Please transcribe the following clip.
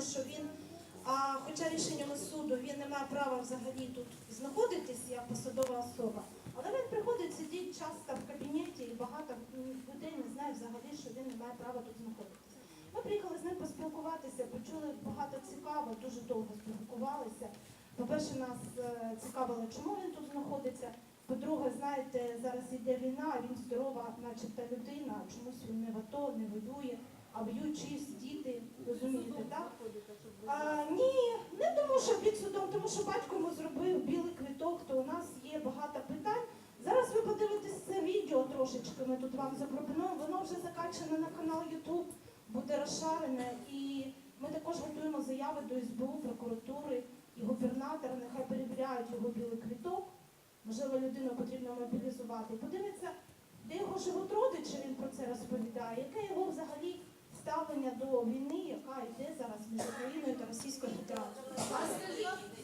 знаємо, що він, хоча рішеннями суду він не має права взагалі тут знаходитись як посадова особа, але він приходить, сидить часто в кабінеті і багато людей не знає взагалі, що він не має права тут знаходитися. Ми приїхали з ним поспілкуватися, почули багато цікавого, дуже довго спілкувалися. По-перше, нас е, цікавило, чому він тут знаходиться. По-друге, знаєте, зараз йде війна, а він здорова, начебто людина, чомусь він не в АТО, не воює, а б'ють чиїсь діти, розумієте, так? А, ні, не тому, що під судом, тому що батько йому зробив білий квіток, то у нас є багато питань. Зараз ви подивитесь це відео трошечки, ми тут вам запропонуємо. Воно вже закачане на канал YouTube, буде розшарене. І ми також готуємо заяви до СБУ, прокуратури і губернатора. Нехай перевіряють його білий квіток. Можливо, людину потрібно мобілізувати. Подивіться, де його живуть родичі, він про це розповідає, яке його взагалі ставлення до війни, Francisco Ricardo.